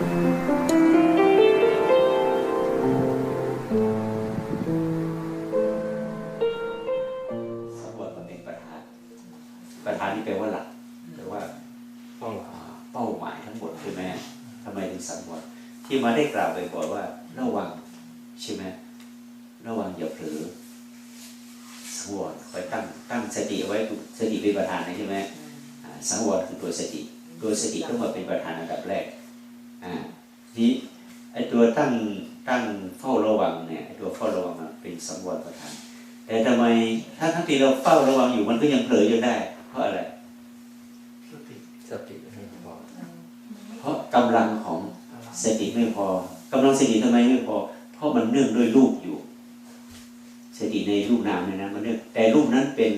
สังวรมันเป็นประธาน ประธานนี่แปลว่าหลักแปลว่าต้าเป้าหมายทั้งหมดใช่ไหมทำไมถึงสังวรที่มาได้กล่าวไปบ่อยๆว่า ระวังใช่ไหมระวังอย่าเผลอสังวรคอยตั้งตั้งสติเอาไว้สติเป็นประธานนะใช่ไหมสังวรคือตัวสติ ตัวสติต้องมาเป็นประธานอันดับแรก ตัวตั้งตั้งเฝ้าระวังเนี่ยไอ้ตัวเฝ้าระวังมันเป็นสังวรประธาน แต่ทำไมถ้าทั้งที่เราเฝ้าระวังอยู่มันก็ยังเผลออยู่ได้ เพราะอะไรสติสติให้พอเพราะกำลังของสติไม่พอกำลังสติทำไมไม่พอ เพราะมันเนื่องด้วยรูปอยู่ สติในรูปนามเนี่ยนะมันเนื่องแต่รูปนั้นเป็น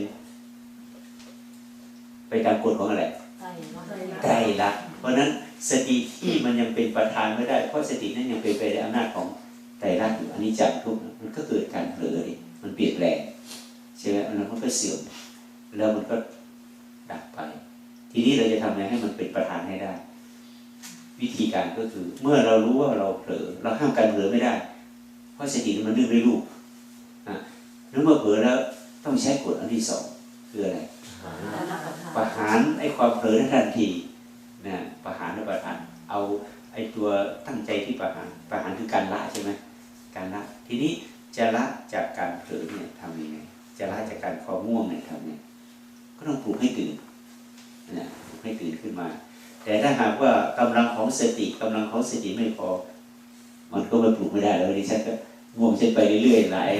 ไปตามกฎของอะไรใช่เนาะไตรลักษณ์เพราะฉะนั้น สติที่มันยังเป็นประธานไม่ได้ เพราะสตินั้นยังเป็นไปในอำนาจของไตรลักษณ์อยู่อันนี้จับทุกข์มันก็เกิดการเผลอดิมันเปลี่ยนแปลงใช่ไหมอันนั้นมันก็เสื่อมแล้วมันก็ดับไป ทีนี้เราจะทำไงให้มันเป็นประธานให้ได้ วิธีการก็คือ เมื่อเรารู้ว่าเราเผลอเราห้ามการเผลอไม่ได้ เพราะสติมันนึกด้วยรูปนะนึกเมื่อเผลอแล้วต้องใช้กฎอันที่สองคืออะไรหาประหารไอ้ความเผลอนั้นทันที นะประหารและประหารเอาไอ้ตัวตั้งใจที่ประหารประหารคือการละใช่ไหมการละทีนี้จะละจากการเผลอเนี่ยทำยังไงจะละจากการความง่วงเนี่ยทำยังไงก็ต้องปลุกให้ตื่นนะปลุกให้ตื่นขึ้นมา แต่ถ้าหากว่ากำลังของสติกำลังของสติไม่พอ มันก็มาปลุกไม่ได้แล้วดิฉันก็ง่วงเช่นไปเรื่อยๆหลาย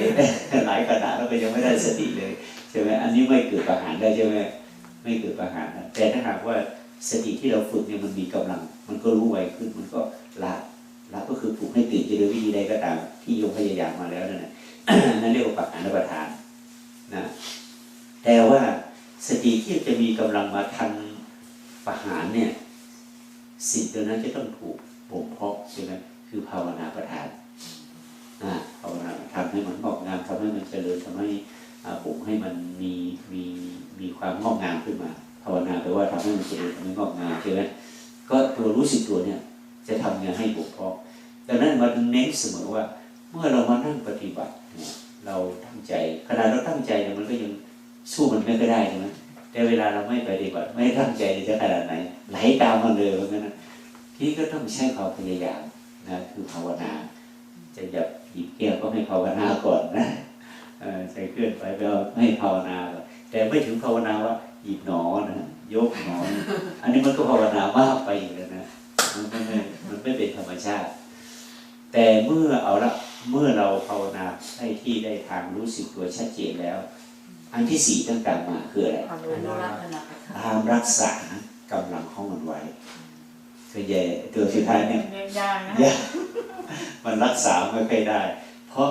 หลายขณะแล้วก็ยังไม่ได้สติเลยใช่ไหมอันนี้ไม่เกิดประหารได้ใช่ไหมไม่เกิดปัญหานะแต่ถ้าหากว่า สติที่เราฝึกเนี่ยมันมีกำลัง มันก็รู้ไวขึ้น มันก็ละละก็คือปลุกให้ตื่นจะโดยวิธีใดก็ตาม ที่โยมพยายามมาแล้วนั่นแหละนั่นเรียกว่าปัจจานปทานนะแต่ว่าสติที่จะมีกำลังมาทันประหารเนี่ยสิ่งตัวนั้นจะต้องถูกบ่มเพาะใช่ไหมคือภาวนาประทานภาวนาทำให้มันงอกงามทำให้มันเจริญทำให้อ่าปลุกให้มันมีมีมีความงอกงามขึ้นมา ภาวนาแปลว่าทำให้มันเจริญทำให้งอกงามใช่ไหมก็ตัวรู้สึกตัวเนี่ย จะทำงานให้บกพร่องดังนั้นมันเน้นเสมอว่า เมื่อเรามานั่งปฏิบัติเนี่ยเราตั้งใจขณะเราตั้งใจเนี่ยมันก็ยังสู้มันไม่ก็ได้ใช่ไหมแต่เวลาเราไม่ปฏิบัติไม่ตั้งใจเนี่ยจะขนาดไหนไหลตามมันเลยเพราะงั้นทีนี้ก็ต้องใช้ความพยายามนะคือภาวนา จะหยับหยิบแก้วก็ให้ภาวนาก่อนนะใส่เคลื่อนไปไปเอาไม่ภาวนาแต่ไม่ถึงภาวนาว่า หยิบหนอนะยกหนอนะอันนี้มันก็ภาวนามากไปอยู่แล้วนะมันไม่ไม่มันไม่เป็นธรรมชาติ แต่เมื่อเอาละเมื่อเราภาวนาได้ที่ได้ทางรู้สึกตัวชัดเจนแล้ว อันที่สี่ต้องการมาคืออะไรอนุรักษ์นะตามรักษากำลังของมันไว้ส่วนใหญ่ตัวสุดท้ายเนี่ยเน้นยากนะยากมันรักษาไม่ค่อยได้ เพราะ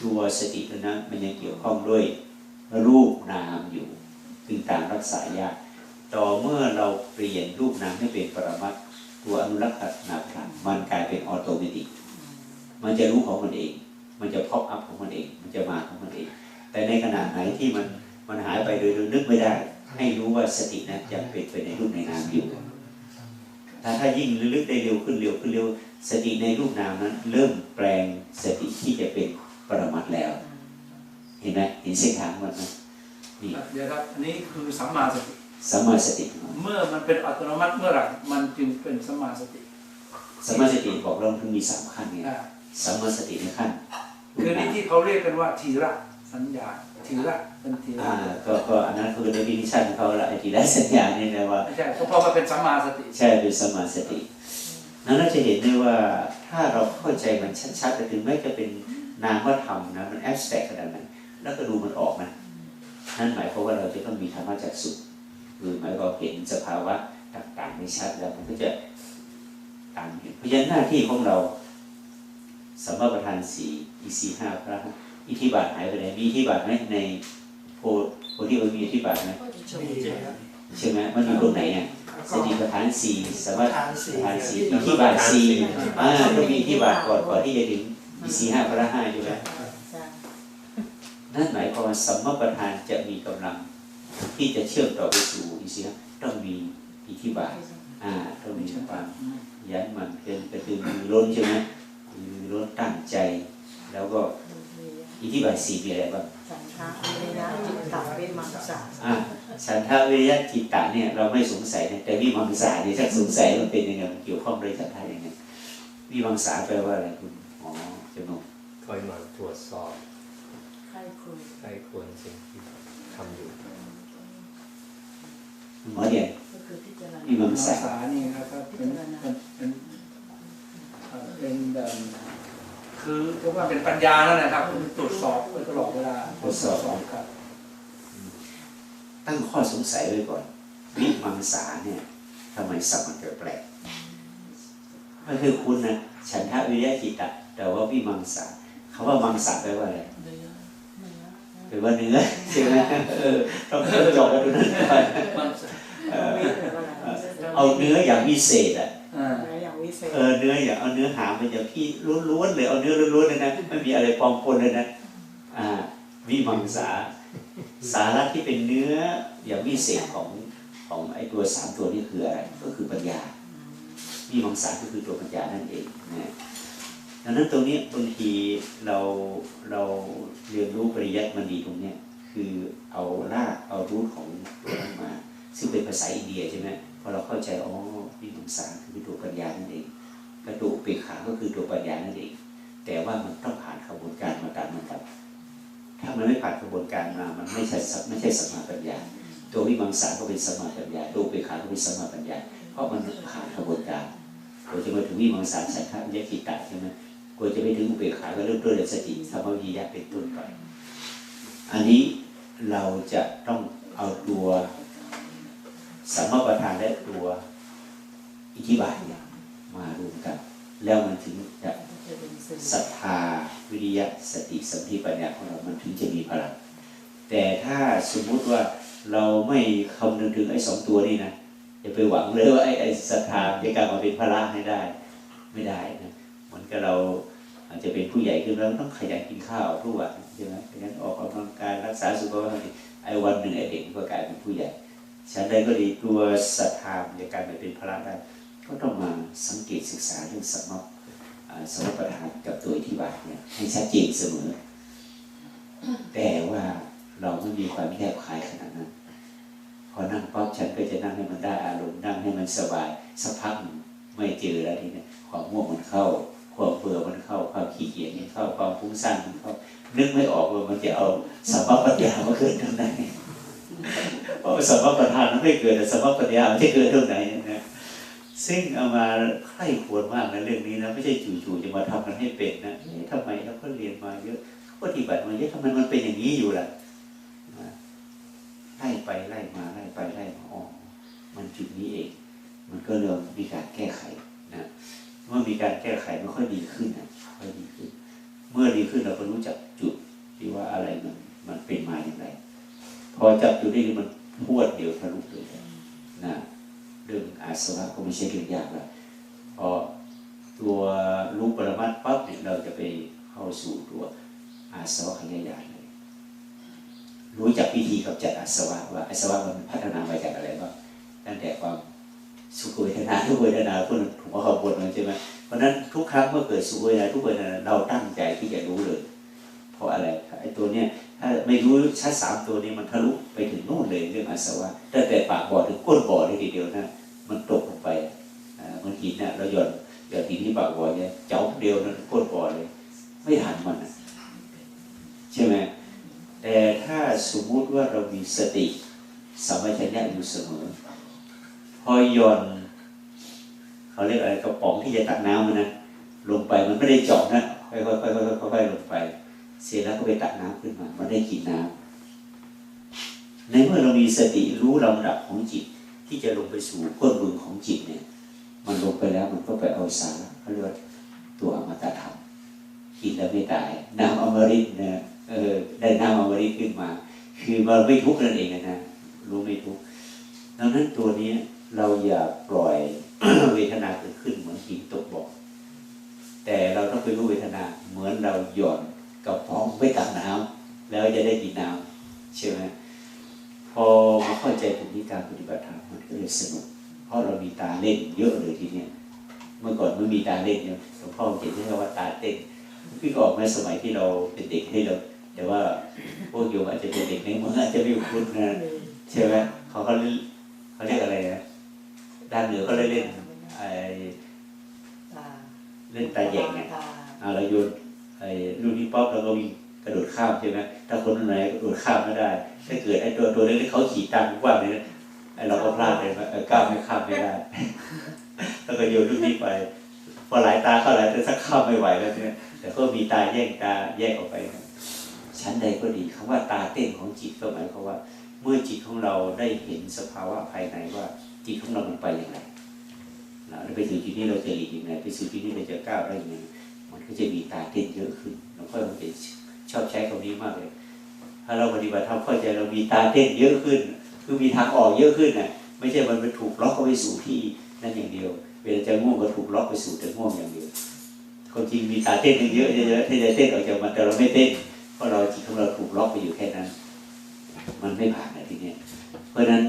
ตัวสติตัวนั้นมันยังเกี่ยวข้องด้วย รูปนามอยู่จึงตามรักษายากต่อเมื่อเราเปลี่ยนรูปนามให้เป็นปรมัตตัวอนุรักษณพลังมันกลายเป็นออโตเมติกมันจะรู้ของมันเอง มันจะพอกอัพของมันเอง มันจะมาของมันเอง แต่ในขณะไหนที่มันมันหายไปโดยดยนึกไม่ได้ ให้รู้ว่าสตินั้นยังเป็นไปในรูปในนามอยู่ถ้าถ้ายิ่งลึกได้เร็วขึ้นเร็วขึ้นเร็ว สติในรูปนามนั้น เริ่มแปลงสติที่จะเป็นปรมัตแล้ว เห็นไหมเห็นเส้นทางมันไหมนี่เดี๋ยวครับอันนี้คือสัมมาสติสัมมาสติ เมื่อมันเป็นอัตโนมัติเมื่อไหร่มันจึงเป็นสัมมาสติสัมมาสติบอกเราถึงมีสามขั้นไงอ่าสัมมาสติในขั้นคือนี่ที่เขาเรียกกันว่าทีระสัญญาทีระเป็นทีระอ่าก็ก็อันนั้นคือในวินิชั่นเขาละไอ้ที่ได้สัญญาเนี่ยนะว่าไม่ใช่ก็เพราะว่าเป็นสัมมาสติ ใช่เป็นสมาสตินั้นเราจะเห็นได้ว่าถ้าเราเข้าใจมันชัดๆแต่ถึงแม้จะเป็นนามธรรมนะมันแอบสแต็กขนาดนั้น แล้วก็ดูมันออกนะนั่นหมายความว่าเราจะต้องมีธรรมะจักสุคือหมายความเห็นสภาวะต่างๆในชัดแล้วมันก็จะตามเห็นเพราะฉะนั้นหน้าที่ของเราสัมมาประธานสี่อีสี่ห้าพระอิทธิบาทหายไปไหนมีอิทธิบาทไหมในโพโพธิมันมีอิทธิบาทไหมมีเจครับใช่ไหมมันอยู่ตรงไหนเนี่ยสติปัฏฐานสี่สมาฐานสี่ปัฏฐานสี่อิทธิบาทสี่อ่าต้องมีอิทธิบาทก่อนก่อนที่จะถึงอีสี่ห้าพระห้าอยู่แล้วจ้ะ นั่นหมายความว่าสัมมาประธานจะมีกำลังที่จะเชื่อมต่อไปสู่อีสี่ห้าต้องมีอิทธิบาทอ่าต้องมีความยันหมันเป็นกระตือรือร้นใช่ไหมมีร้นตั้งใจ แล้วก็อิทธิบาทสี่มีอะไรบ้างสันทะวิริยะจิตตะวิมังสาอะสันทาวิริยะจิตตะเนี่ยเราไม่สงสัยนะแต่วิมังสาเนี่ยถ้าสงสัยมันเป็นยังไงมันเกี่ยวข้องด้วยสันทายังไงวิมังสาแปลว่าอะไรคุณอ๋อจนกคอยมาตรวจสอบ ใครคุยใครควรสิ่งที่ทำอยู่หมอเดียนก็คือพิจารณาวิมังภาสาษานี่นะครับเป็นเป็นเป็นเอ่อเป็นแบบคือเรียกว่าเป็นปัญญาแล้วนะครับตรวจสอบไปตลอดเวลาครับ ตั้งข้อสงสัยไว้ก่อนวิมังสาเนี่ยทำไมสับมันแปลกๆก็คือคุณนะฉันทะวิริยะจิตตะแต่ว่าวิมังสาคำว่ามังสาแปลว่าอะไรเนื้อเนื้อแปลว่าเนื้อใช่ไหมเออต้องต้องเจาะกันดูนั่นก่อนเออวิหรือว่าอะไรเอาเนื้ออย่างพิเศษอะอ่าเนื้ออย่างวิเศษเออเนื้ออย่างเอาเนื้อหามันอย่างพี่ล้วนๆเลยเอาเนื้อล้วนๆเลยนะไม่มีอะไรปลอมปนเลยนะอ่าวิมังสาสาระที่เป็นเนื้ออย่างวิเศษของของไอ้ตัวสามตัวนี้คืออะไร ก็คือปัญญาวิมังสาก็คือตัวปัญญานั่นเองนะดังนั้นตรงนี้บางทีเราเรา เรียนรู้ปริยัติมันดีตรงเนี้ยคือเอารากเอารูทของตัวนั้นมา ซึ่งเป็นภาษาอินเดียใช่ไหมพอเราเข้าใจอ๋อวิมังสาคือตัวปัญญานั่นเองกระดูกเปกขาก็คือตัวปัญญานั่นเองแต่ว่ามันต้องผ่านกระบวนการมาตามลำดับ ถ้ามันไม่ผ่านกระบวนการมา มันไม่ใช่ไม่ใช่สมมาปัญญา ตัววิมังสาก็เป็นสมมาปัญญาตัวเปกขาก็เป็นสมมาปัญญา เพราะมันผ่านกระบวนการกว่าจะมาถึงวิมังสาสันทะวิยกิตะใช่ไหม กว่าจะไปถึงอุเบกขาก็เริ่มต้นจากสติธรรมวิยะเป็นต้นไป อันนี้เราจะต้องเอาตัวสัมมาประธานและตัวอิทธิบาทเนี่ยมารวมกัน แล้วมันถึงจะศรัทธาวิริยะสติสัมผัปัญญาของเรา มันถึงจะมีพลัง แต่ถ้าสมมุติว่าเราไม่คำนึงถึงไอ้สองตัวนี้นะอย่าไปหวังเลยว่าไอ้ไอ้ศรัทธาจะกลายมาเป็นพละให้ได้ ไม่ได้นะเมือนกับเราอาจจะเป็นผู้ใหญ่ขึ้นแล้วต้องขยันกินข้าวทุกวันใช่ไหมขยันออกกำลังกายรักษาสุขภาพไอ้วันหนึ่งไอ้เด็กก็กลายเป็นผู้ใหญ่ฉันใดก็ดีตัวศรัทธาจะกลายมาเป็นพละได้ก็ต้องมาสังเกตศึกษาเรื่องสมมาอ่าสมประทานกับตัวอธิบายเนี่ยให้ชัดเจนเสมอ แต่ว่าเราไม่มีความแยบคายขนาดนั้น พอนั่งปั๊บฉันก็จะนั่งให้มันได้อารมณ์นั่งให้มันสบายสักพักไม่เจอแล้วทีเนี้ความง่วงมันเข้า ความเบื่อมันเข้าความขี้เกียจมันเข้าความฟุ้งซ่านมันเข้านึกไม่ออกว่ามันจะเอาสัมมาปัญญามาเกิดตรงไหนเพราะสัมมาปัญญามันไม่เกิดแต่สัมมาปัญญามันจะเกิดตรงไหนนะซึ่งเอามาใคร่ควรมากนะเรื่องนี้นะไม่ใช่จู่ๆจะมาทำกันให้เป็นนะเอ๊ะทำไมเราก็เรียนมาเยอะปฏิบัติมาเยอะทำไมมันเป็นอย่างนี้อยู่ล่ะไล่ไปไล่มาไล่ไปไล่มาอ๋อมันจุดนี้เอง มันก็เริ่มมีการแก้ไข เมื่อมีการแก้ไขมันค่อยดีขึ้นนะค่อยดีขึ้น เมื่อดีขึ้นเราก็รู้จักจุดที่ว่าอะไรมันมันเป็นมาอย่างไร พอจับจุดนี้มันพวดเดียวทะลุเลยนะเรื่องอาสวะก็ไม่ใช่เรื่องยากละพอตัวรู้ปรมัตปั๊บเนี่ยเราจะไปเข้าสู่ตัวอาสวะขยายญาณเลยรู้จักวิธีกำจัดอาสวะว่าอาสวะมันพัฒนามาจากอะไรบ้างตั้งแต่ความ สุขเวทนาทุกเวทนาพวกนั้นถูกเขาบทมันใช่ไหมเพราะนั้นทุกครั้งเมื่อเกิดสุขเวทนาทุกเวทนาเราตั้งใจที่จะรู้เลย เพราะอะไรไอ้ตัวเนี้ยถ้าไม่รู้ชัดสามตัวนี้มันทะลุไปถึงโน่นเลยเรื่องอาสวะตั้งแต่ปากบ่อถึงก้นบ่อเลยทีเดียวนะมันตกลงไปอ่ามันหินน่ะเราหย่อนหย่อนหินที่ปากบ่อเนี่ยเจ้าเดียวนั้นก้นบ่อเลย ไม่ทันมันใช่ไหมแต่ถ้าสมมุติว่าเรามีสติสัมปชัญญะอยู่เสมอ อหย่อนเขาเรียกอะไรกระป๋องที่จะตักน้ำมันนะลงไปมันไม่ได้เจาะนะค่อยๆค่อยๆค่อยๆลงไป เสร็จแล้วก็ไปตักน้ำขึ้นมา มันได้กินน้ำในเมื่อเรามีสติรู้ลำดับของจิต ที่จะลงไปสู่ก้นบึงของจิตเนี่ย มันลงไปแล้วมันก็ไปเอาสาระเขาเรียกว่าตัวอมตะธรรมกินแล้วไม่ตาย น้ำอมฤตนะเออได้น้ำอมฤตขึ้นมา คือมันไม่ทุกข์นั่นเองนะรู้ไม่ทุกข์ดังนั้นตัวนี้ เราอย่าปล่อยเวทนาเกิดขึ้นเหมือนหินตกบ่อแต่เราต้องไปรู้เวทนาเหมือนเราหย่อนกระป๋องไปตักน้ำแล้วจะได้กินน้ำใช่ไหมพอมาเข้าใจตรงนี้การปฏิบัติธรรมมันก็เลยสนุกเพราะเรามีตาเล่นเยอะเลยทีเนี้ยเมื่อก่อนไม่มีตาเล่นเนี่ยหลวงพ่อเขียนใช้ว่าตาเต้นพี่ก็ออกมาสมัยที่เราเป็นเด็กให้เราแต่ว่าพวกโยมอาจจะเป็นเด็กในเมืองอาจจะไม่คุ้นนะใช่ไหมเขาเขาเรียกเขาเรียกอะไรนะ ด้านเหนือเขาเลยเล่นไอ้ตาเล่นตาแยงเนี่ยตาอ่าเราโยนไอ้ลูกนี้ป๊อปแล้วก็วิ่งกระโดดข้ามใช่ไหมถ้าคนไหนกระโดดข้ามไม่ได้ ถ้าเกิดไอ้ตัวตัวเล็กๆเขาขี่ตามกว้างเลยนะไอ้เราก็พลาดเลยว่าเออก้าวไม่ข้ามไม่ได้ แล้วก็โยนลูกนี้ไป พอหลายตาเข้าหลายตาสักข้ามไม่ไหวแล้วเนี่ยแต่ก็มีตาแยกตาแยกออกไปนะชั้นใดก็ดีคำว่าตาเต้นของจิตก็หมายความว่า เมื่อจิตของเราได้เห็นสภาวะภายในว่า จิตของเราไปอย่างไรนะแล้วไปสู่จุดนี้เราจะหลีกยังไงไปสู่จุดนี้เราจะก้าวได้ยังไงมันก็จะมีตาเต้นเยอะขึ้นหลวงพ่อมันจะชอบใช้คำนี้มากเลย ถ้าเราปฏิบัติธรรมเข้าใจเรามีตาเต้นเยอะขึ้น คือมีทางออกเยอะขึ้นน่ะไม่ใช่มันไปถูกล็อกเข้าไปสู่ที่นั่นอย่างเดียว เวลาจะง่วงก็ถูกล็อกไปสู่แต่ง่วงอย่างเดียวคนจริงมีตาเต้นเยอะเยอะๆที่จะเต้นออกจากมันแต่เราไม่เต้นเพราะเราจิตของเราถูกล็อกไปอยู่แค่นั้น มันไม่ผ่านในที่เนี้ยเพราะฉะนั้น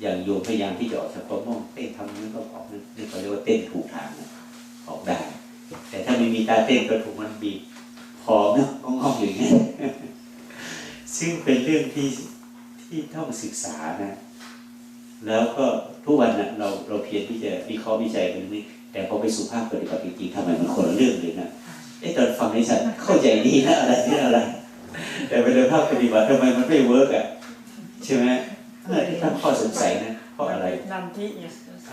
อย่างโยมพยายามที่จะออกจากความง่วงเต้นทำนั้นก็ออกนั้นนี่เขาเรียกว่าเต้นถูกทางนะออกได้ แต่ถ้าไม่มีตาเต้นก็ถูกมันบีบคอเนาะงองๆอย่างเงี้ยซึ่งเป็นเรื่องที่ที่ต้องศึกษานะ แล้วก็ทุกวันนะเราเราเพียรที่จะวิเคราะห์วิจัยกันนี้ แต่พอไปสู่ภาคปฏิบัติจริงๆทำไมมันคนละเรื่องเลยนะไอ้ตอนฟังในฉันเข้าใจดีนะอะไรนี่อะไร แต่ไปเดินภาคปฏิบัติทำไมมันไม่เวิร์กอะใช่ไหมเออ ที่ตั้งข้อสงสัยนะเพราะอะไรนันทิไง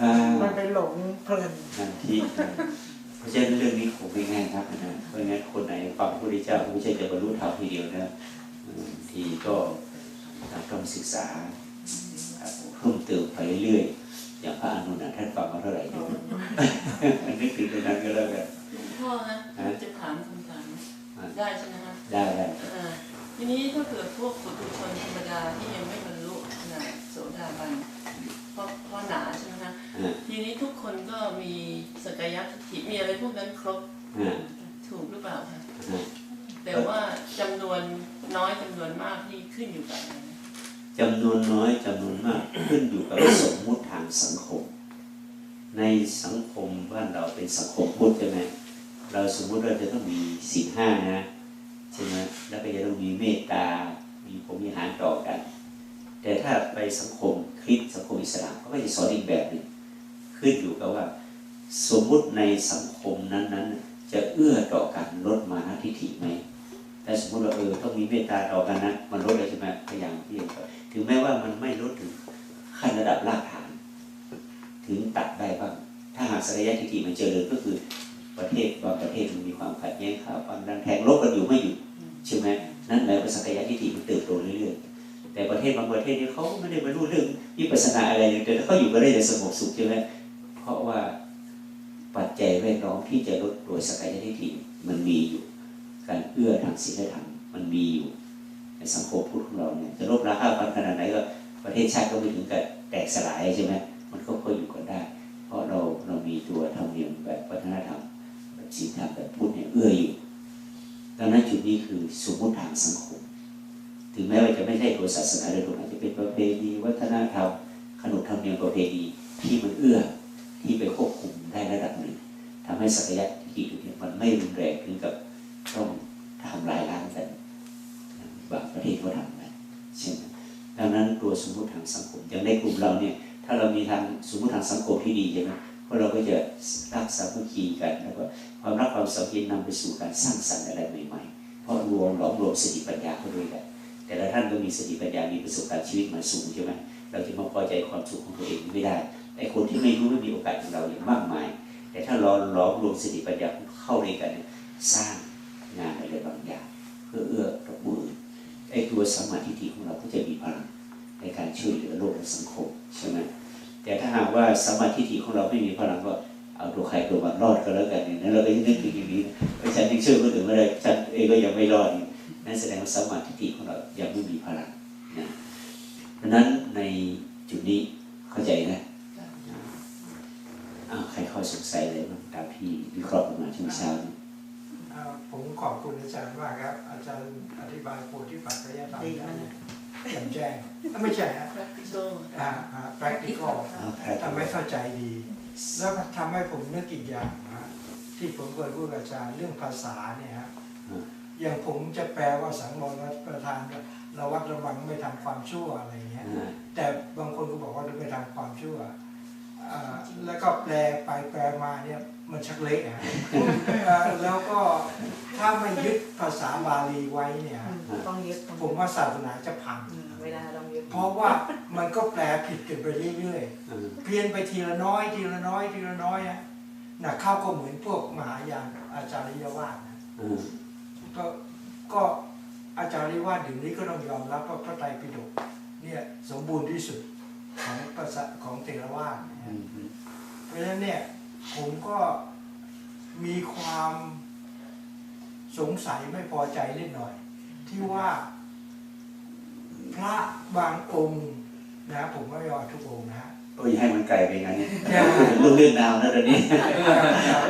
อ่ามันไปหลงเพลินนั่นที่เพราะฉะนั้นเรื่องนี้คงไม่ง่ายนักนะเพราะงั้นคนไหนฟังพระพุทธเจ้าไม่ใช่จะบรรลุธรรมทีเดียวนะอืมทีก็ต้องศึกษาเพิ่มเติมไปเรื่อยๆอย่างพระอานนท์นะท่านฟังมาเท่าไหร่เนี่ยอันนี้คือตรงนั้นก็แล้วกันหลวงพ่อนะฮะจะถามคำถามอะได้ใช่ไหมคะได้ได้อ่าทีนี้ถ้าเกิดพวกปุถุชนธรรมดาที่ยังไม่บรรลุขนา ดโสดาบันเพราะเพราะหนาใช่ไหมคะอ่าทีนี้ทุกคนก็มีสกายทิฏฐิมีอะไรพวกนั้นครบอ่าถูกหรือเปล่าคะอ่าแต่ว่าจำนวนน้อยจำนวนมากที่ขึ้นอยู่กับอะไรนะจำนวนน้อยจำนวนมากขึ้นอยู่กับสมมุติทางสังคม ในสังคมบ้านเราเป็นสังคมพุทธใช่ไหมเราสมมุติว่าจะต้องมีศีลห้านะใช่ไหมแล้วก็จะต้องมีเมตตา มีพรหมวิหารต่อกัน แต่ถ้าไปสังคมคริสสังคมอิสลามเขาก็จะสอนอีกแบบหนึ่งขึ้นอยู่กับว่า สมมุติในสังคมนั้น ๆ จะเอื้อต่อการลดมานะทิฏฐิไหมแต่สมมติว่าเออต้องมีเมตตาต่อกันนะมันลดเลยใช่ไหมพยายามที่จะถึงแม้ว่ามันไม่ลดถึงขั้นระดับรากฐาน ถึงตัดได้บ้าง ถ้าหากสักยะทิฏฐิมันเจริญก็คือประเทศบางประเทศมันมีความขัดแย้งข่าวความดันแทงลบกันอยู่ไม่หยุดใช่ไหมนั่นหมายว่าสักยะทิฏฐิมันเติบโตเรื่อยๆ แต่ ประเทศบางประเทศเนี่ยเขาไม่ได้มารู้เรื่องวิปัสสนาอะไรเลยแต่เขาอยู่ก็ได้อย่างสงบสุขใช่ไหมเพราะว่าปัจจัยแวดล้อมที่จะลดโดยสักยะทิฏฐิมันมีอยู่ การเอื้อทางศีลธรรมมันมีอยู่ในสังคมพุทธของเราเนี่ยจะลบราคาฟันขนาดไหนก็ประเทศชาติก็ไม่ถึงกับแตกสลายใช่ไหมมันก็พออยู่กันได้ เพราะเราเรามีตัวธรรมเนียมแบบวัฒนธรรมแบบศีลธรรมแบบพุทธเนี่ยเอื้ออยู่ดังนั้นจุดนี้คือสมมติทางสังคม ถึงแม้ว่าจะไม่ใช่ตัวศาสนาโดยตรงอาจจะเป็นประเพณีวัฒนธรรมขนบธรรมเนียมประเพณีที่มันเอื้อที่ไปควบคุมได้ระดับหนึ่งทำให้ศักยะทิฏฐิตรงนี้มันไม่รุนแรงถึงกับต้องทำลายล้างกันบางประเทศเขาทำกันใช่ไหมดังนั้นตัวสมมติทางสังคมอย่างในกลุ่มเราเนี่ยถ้าเรามีทางสมมติทางสังคมที่ดีใช่ไหมเพราะเราก็จะรักสามัคคีกันแล้วก็ความรักความสามัคคีนำไปสู่การสร้างสรรค์อะไรใหม่ๆ เพราะรวมหลอมรวมสติปัญญาเข้าด้วยกัน แต่ละท่านก็มีสติปัญญา มีประสบการณ์ชีวิตมาสูงใช่ไหมเราจะมาพอใจความสุขของตัวเองไม่ได้ไอ้คนที่ไม่รู้ไม่มีโอกาสของเราอย่างมากมาย แต่ถ้าเราล้อมรวมสติปัญญาเข้าด้วยกันสร้างงานอะไรบางอย่างเพื่อเอื้อต่อผู้อื่นไอ้ตัวสมาธิฐิของเราก็จะมีพลังในการช่วยเหลือโลกและสังคมใช่ไหมแต่ถ้าหากว่าสมาธิฐิของเราไม่มีพลังก็เอาตัวใครตัวมันรอดก็แล้วกันเนี่ยนั้นเราก็จะนึกถึงอย่างนี้เพราะฉันยังช่วยคนอื่นไม่ได้ฉันเองก็ยังไม่รอดนี่ นั่นแสดงว่าสมาธิฏฐิของเรายังไม่มีพลังนะเพราะฉะนั้นในจุดนี้เข้าใจนะอ้าวใครข้อสงสัยอะไรบ้างตามพี่วิเคราะห์ออกมาช่วงเช้านี้เอ่อผมขอบคุณคุณอาจารย์มากครับ อาจารย์อธิบายโพธิปัจจะยธรรมดีได้มากแจ่มแจ้งไม่ใช่ฮะ practical อ่าอ่า practical เอาแค่ทำให้เข้าใจดี แล้วทำให้ผมนึกอีกอย่างนะที่ผมเคยพูดกับอาจารย์เรื่องภาษาเนี่ยฮะ อย่างผมจะแปลว่าสังวรประธานระวัดระวังไม่ทำความชั่วอะไรเงี้ยอ่าแต่บางคนก็บอกว่าไม่ทำความชั่วอ่าแล้วก็แปลไปแปลมาเนี่ยมันชักเละฮะอ่าแล้วก็ถ้าไม่ยึดภาษาบาลีไว้เนี่ยอืมต้องยึดผมว่าศาสนาจะพังอืมเวลาต้องยึดเพราะว่ามันก็แปลผิดกันไปเรื่อยๆอ่าเพียนไปทีละน้อย ทีละน้อย ทีละน้อยอะหนักเข้าก็เหมือนพวกมหายานอาจาริยวาสนะอ่า ก็ก็อาจาริยวาสเดี๋ยวนี้ก็ต้องยอมรับว่าพระไตรปิฎกเนี่ยสมบูรณ์ที่สุดของภาษาของเทรวาสนะอืฮะมอืมเพราะฉะนั้นเนี่ยผมก็มีความสงสัยไม่พอใจนิดหน่อย ที่ว่าพระบางองค์นะผมไม่ยอมทุกองค์นะฮะโอ้ยให้มันไกลไปงั้นเนี่ยอย่าเรื่องเรื่องนาวนะตอนนี้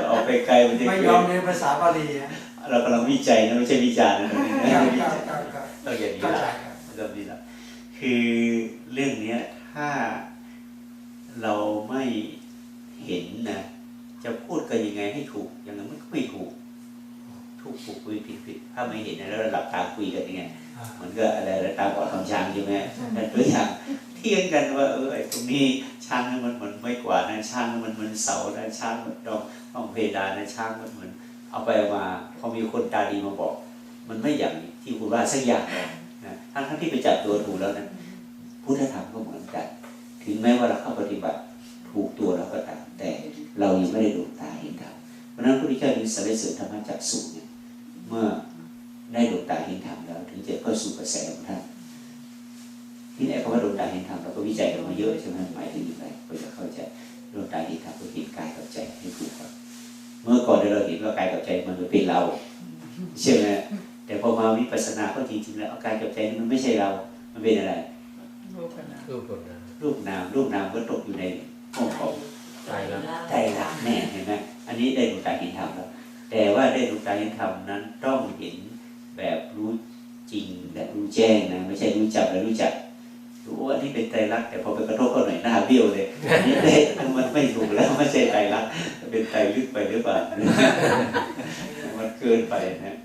ออกไปไกลมันจะไม่ยอมเรียนภาษาบาลีนะ เรากำลังวิจัยนะไม่ใช่วิจารณ์นะตอนนี้ครับนะครับครับครับต้องอย่างนี้เข้าใจละครับต้องนี้ละคือเรื่องเนี้ยถ้าเราไม่เห็นนะจะพูดกันยังไงให้ถูกอย่างนั้นมันก็ไม่ถูกถูกถูกคุยผิดผิดถ้าไม่เห็นนะแล้วเราหลับตาคุยกันยังไงอ่ามันก็อะไรอะไรตาบอดคำช้างใช่ไหมแต่ตัวอย่างเที่ยงกันว่าเออไอ้ตรงนี้ช้างมันเหมือนไม่กวาดนะช้างมันเหมือนเสานะช้างเหมือนดองห้องเพดานนะช้างมันเหมือน เอาไปมาพอมีคนตาดีมาบอก มันไม่อย่างที่คุณว่าสักอย่างนะทั้งทั้งที่ไปจับตัวถูกแล้วนะพุทธธรรมก็เหมือนกัน ถึงแม้ว่าเราเข้าปฏิบัติถูกตัวเราก็ตามแต่เรายังไม่ได้ดวงตาเห็นธรรมเพราะฉะนั้นพระพุทธเจ้าจึงสรรเสริญธรรมจักสุเนี่ยเมื่อได้ดวงตาเห็นธรรมแล้ว ถึงจะเข้าสู่กระแสของท่านที่ไหนคำว่าดวงตาเห็นธรรมเราก็วิจัยกันมาเยอะใช่ไหม กายกับใจมันเป็นเราใช่ไหมแต่พอมาวิปัสสนาก็จริงๆแล้วกายกับใจมันไม่ใช่เรา มันเป็นอะไร รูปนามรูปคนนะรูปนามรูปนามก็ตกอยู่ในห้องของใจรักใจรักแน่เห็นไหมอันนี้ได้ดวงตาเห็นธรรมแล้ว แต่ว่าได้ดวงตาเห็นธรรมนั้นต้องเห็นแบบรู้จริงและรู้แจ้งนะไม่ใช่รู้จักและรู้จัก รู้ว่านี่เป็นใจรักแต่พอไปกระทบเขาหน่อยหน้าเบี้ยวเลยอันนี้มันไม่ถูกแล้วไม่ใช่ใจรักเป็นใจลึกไปหรือเปล่ามันเกินไปนะ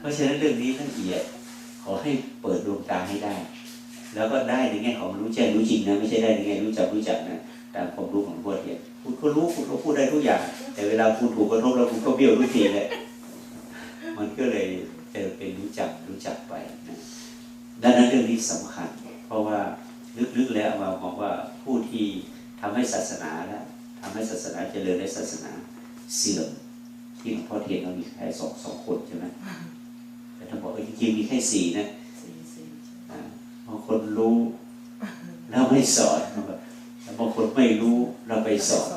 เพราะฉะนั้นเรื่องนี้ละเอียดขอให้เปิดดวงตาให้ได้ แล้วก็ได้ในแง่ของรู้แจ้งรู้จริงนะไม่ใช่ได้ในแง่รู้จักรู้จักนะตามความรู้ของพวกเทียนคุณก็รู้คุณก็พูดได้ทุกอย่าง แต่เวลาคุณถูกกระทบแล้วคุณก็เบี้ยวทุกทีเลยมันก็เลยจะเป็นรู้จักรู้จักไปนะดังนั้นเรื่องนี้สำคัญ ราะว่าลึกๆแล้วมามองว่าผู้ที่ทำให้ศาสนาและทำให้ศาสนาเจริญและศาสนาเสื่อมที่หลวงพ่อเทียนเรามีแค่สองสองคนใช่ไหมแต่ท่านบอกเออจริงๆมีแค่สี่นะสี่สี่อ่าบางคนรู้แล้วไม่สอนแล้วบางคนไม่รู้เราไปสอน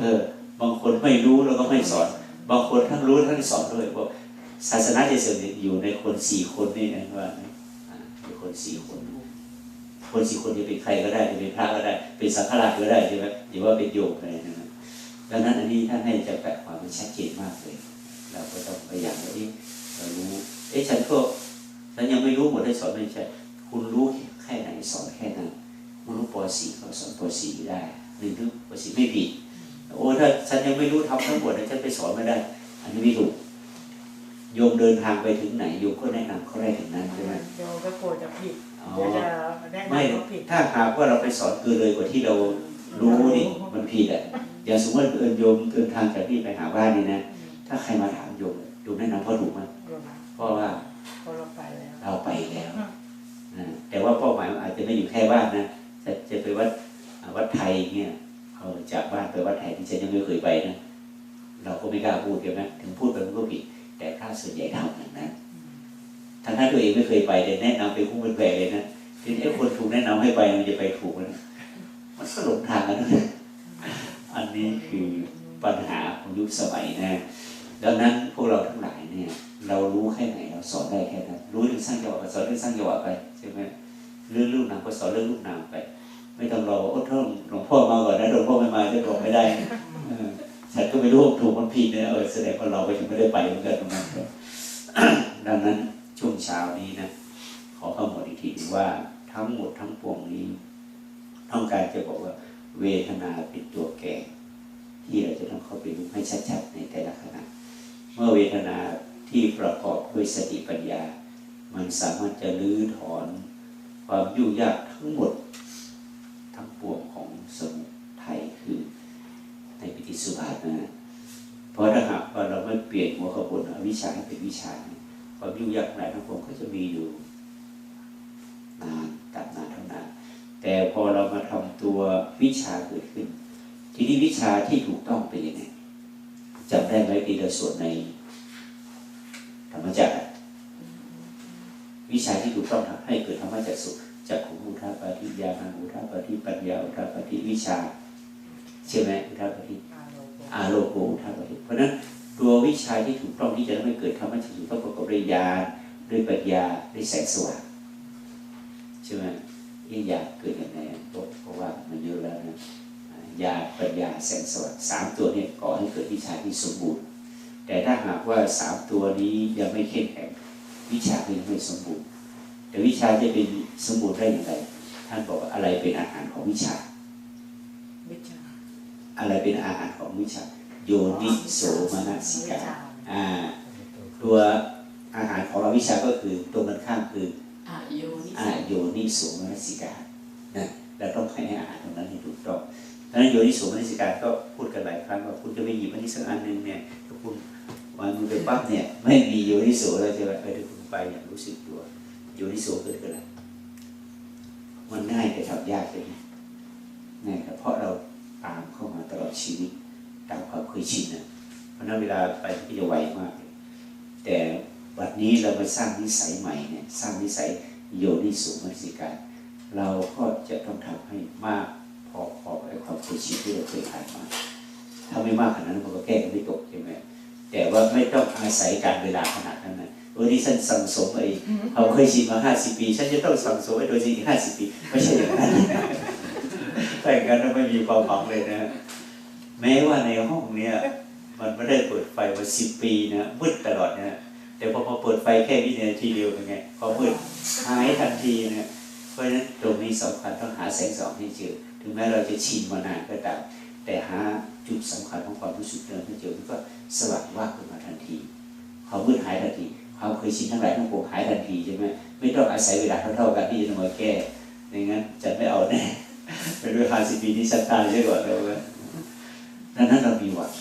เออบางคนไม่รู้แล้วก็ไม่สอน บางคนทั้งรู้ทั้งสอนด้วยบอกศาสนาจะเสื่อมอยู่ในคนสี่คนนี่นะว่านะอ่ามีคนสี่คน คนสี่คนจะเป็นใครก็ได้จะเป็นพระก็ได้ เป็นสังฆราชก็ได้ใช่ไหมหรือว่าเป็นโยมอะไรนะครับดังนั้นอันนี้ท่านให้จะแปลความมันชัดเจนมากเลย เราก็ต้องพยายามว่าเอ๊ะเรารู้เอ๊ะฉันก็ฉันยังไม่รู้หมดได้สอนไม่ใช่คุณรู้แค่ไหนสอนแค่นั้นคุณรู้ป .4 ก็สอนป .4 ได้หนึ่งถึงป .4 ไม่ผิดโอ้ถ้าฉันยังไม่รู้ทำทั้งหมดนะฉันไปสอนไม่ได้ อันนี้ไม่ถูกโยมเดินทางไปถึงไหนโยมก็แนะนำเขาได้ถึงนั้นใช่ไหมโยมก็กลัวจะผิด อ๋อเดี๋ยวจะแนะไม่นำเขาผิดถ้าหากว่าเราไปสอนเกินเลยกว่าที่เรารู้นี่มันผิดอะอย่างสมมติว่าเดินโยมเดินทางจากที่ไปหาบ้านนี่นะ ถ้าใครมาถามโยมโยมแนะนำเขาถูกไหมโยมเพราะว่าพอเราไปแล้วเราไปแล้วนะแต่ว่าเป้าหมายมันอาจจะไม่อยู่แค่บ้านนะแต่จะไปวัดอ่าวัดไทยเนี่ยเอาจากบ้านไปวัดไทยที่ฉันยังไม่เคยไปนะเราก็ไม่กล้าพูดใช่ไหมถึงพูดไปมันก็ผิดแต่ถ้าส่วนใหญ่ทำอย่างนั้น ทั้งที่ตัวเองไม่เคยไปแต่แนะนำไปคุ้มเป็นแปลเลยนะทีนี้ไอ้คนถูกแนะนำให้ไปมันจะไปถูกนะมันก็หลงทางกันนะอันนี้คือปัญหาของยุคสมัยนะดังนั้นพวกเราทั้งหลายเนี่ย เรารู้แค่ไหนเราสอนได้แค่นั้นรู้เรื่องสร้างจังหวะสอนเรื่องสร้างจังหวะไปใช่ไหมเรื่องลูกนามก็สอนเรื่องลูกนามไป ไม่ต้องรอว่าโอ้ท่านหลวงพ่อมาก่อนนะหลวงพ่อไม่มาจะบอกไม่ได้ฉันก็ไม่รู้ว่าถูกมันผิดเนี่ยเออแสดงว่าเราก็ยังไม่ได้ไปเหมือนกันตรงนั้นดังนั้น ช่วงเช้านี้นะขอขมวดอีกทีหนึ่งว่าทั้งหมดทั้งปวงนี้ต้องการจะบอกว่า เวทนาเป็นตัวแก่ที่เราจะต้องเข้าไปรู้ให้ชัดๆในแต่ละขณะเมื่อเวทนาที่ประกอบด้วยสติปัญญา มันสามารถจะลื้อถอน ความยุ่งยากทั้งหมด ทั้งปวงของสมุทัยคือในปิติสุภาษนะเพราะถ้าหากว่าเราไม่เปลี่ยนหัวขบวนอวิชชาให้เป็นวิชาเนี่ย ความยุ่งยากหลายทั้งปวงก็จะมีอยู่นานตัดนานเท่านานแต่พอเรามาทำตัววิชาเกิดขึ้น ทีนี้วิชาที่ถูกต้องเป็นยังไงจำได้ไหมปีละส่วนในธรรมจักรอะวิชาที่ถูกต้องทำให้เกิดธรรมจักรสุขจากขุอุทาปาทิยานังอุทาปาทิปัญญาอุทาปาทิวิชาใช่ไหมอุทาปาทิอาโลโกอาโลโกธาตุเพราะฉะนั้น ตัววิชาที่ถูกต้องที่จะทำให้เกิดธรรมะถูกต้องประกอบด้วยญาณด้วยปัญญาด้วยแสงสว่างใช่ไหมยิ่งอยากเกิดยังไงเพราะเพราะว่ามันเยอะแล้วนะญาณปัญญาแสงสว่างสามตัวเนี่ยก่อให้เกิดวิชาที่สมบูรณ์ แต่ถ้าหากว่าสามตัวนี้ยังไม่เข้มแข็งวิชาก็ยังไม่สมบูรณ์ แต่วิชาจะเป็นสมบูรณ์ได้อย่างไรท่านบอกว่าอะไรเป็นอาหารของวิชาวิชา อะไรเป็นอาหารของวิชา โยนิโสมนสิกาอ่าตัวอาหารของเราวิชาก็คือตรงกันข้ามคืออะโยนิอาโยนิโสมนสิกานะเราต้องให้อาหารตรงนั้นให้ถูกต้องดังนั้นโยนิโสมนสิกาก็พูดกันหลายครั้งว่าคุณจะไปหยิบอันนี้สักอันหนึ่งเนี่ยถ้าคุณวางมือไปปั๊บเนี่ยไม่มีโยนิโสแล้วใช่ไหมไปถ้าคุณไปอย่างรู้สึกตัวโยนิโสเกิดขึ้นอะไรมันง่ายแต่ทำยากเลยนะง่ายแต่เพราะเราตามเข้ามาตลอดชีวิต ตามความเคยชินนะเพราะนั้นเวลาไปก็จะไวมากเลยแต่วันนี้เรามาสร้างนิสัยใหม่เนี่ยสร้างนิสัยโยนิสุมนสิการ เราก็จะต้องทำให้มากพอพอไอ้ความเคยชินที่เราเคยผ่านมา ถ้าไม่มากขนาดนั้นมันก็แก้กันไม่ตกใช่ไหมแต่ว่าไม่ต้องอาศัยการเวลาขนาดนั้นนะวันนี้ฉันสั่งสมไอ้เขาเคยชินมาห้าสิบปีฉันจะต้องสั่งสมไอ้โดยจริงห้าสิบปีไม่ใช่อย่างนั้นแต่ยังนั้นไม่มีความหวังเลยนะ แม้ว่าในห้องเนี่ยมันไม่ได้เปิดไฟมาสิบปีนะมืดตลอดนะแต่พอมาเปิดไฟแค่วินาทีเดียวเป็นไงพอมืดหายทันทีนะเพราะฉะนั้นตรงนี้สำคัญต้องหาแสงสว่างให้เจอถึงแม้เราจะชินมานานก็ตามแต่หาจุดสำคัญของความรู้สึกเดิมให้เจอมันก็สว่างว่าขึ้นมาทันทีความมืดหายทันทีความเคยชินทั้งหลายทั้งปวงหายทันทีใช่ไหมไม่ต้องอาศัยเวลาเท่าๆกันที่จะมาแก้ไม่งั้นจะไม่เอาแน่ไปด้วยหาสิบปีที่ชันตายเยอะกว่าเราเลย ดังนั้นเรามีหวัง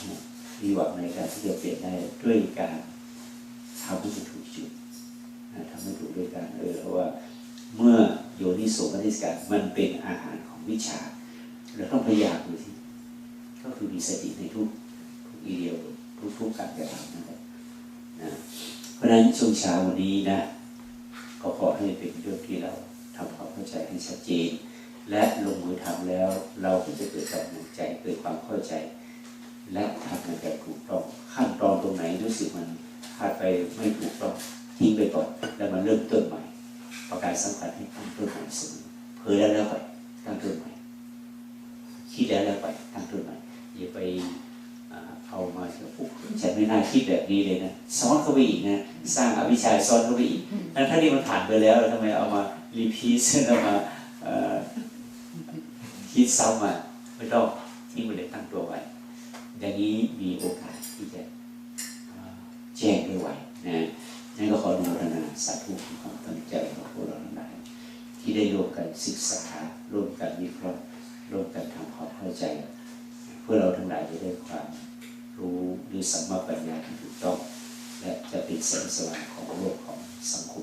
มีหวังในการที่จะเปลี่ยนได้ด้วยการทำให้มันถูกจุดทำให้ถูกด้วยการเออเพราะว่าเมื่อโยนิโสมนสิการมันเป็นอาหารของวิชาเราต้องพยายามดูที่ก็คือมีสติในทุกทุกอีเดียวทุกทุกการกระทำนั่นแหละนะเพราะฉะนั้นช่วงเช้าวันนี้นะก็ขอให้เป็นเรื่องที่เราทำความเข้าใจให้ชัดเจน และลงมือทำแล้วเราก็จะเกิดกำลังใจเกิดความเข้าใจ และทำมันแบบถูกต้องขั้นตอนตรงไหนรู้สึกมันพลาดไปไม่ถูกต้องทิ้งไปก่อนแล้วมาเริ่มต้นใหม่ ประกาศสำคัญให้ตั้งต้นใหม่เสมอเผลอแล้วแล้วไปตั้งต้นใหม่คิดแล้วแล้วไปตั้งต้นใหม่อย่าไปเอามาเถอะปุ๊บฉันไม่น่าคิดแบบนี้เลยนะซ้อนเข้าไปอีกนะสร้างอวิชชาซ้อนเข้าไปอีกแล้วถ้านี่มันผ่านไปแล้วทำไมเอามารีพีซเอามาคิดซ้ำมาไม่ต้องทิ้งไปเลยตั้งตัว อย่างนี้มีโอกาสที่จะแจ้งได้ไวนะนั่นก็ขออนุโมทนาสาธุของตั้งใจของพวกเราทั้งหลายที่ได้ร่วมกันศึกษาร่วมกันวิเคราะห์ร่วมกันทำความเข้าใจเพื่อเราทั้งหลายจะได้ความรู้หรือสัมมาปัญญาที่ถูกต้อง และจะเป็นแสงสว่างของโลกของสังคม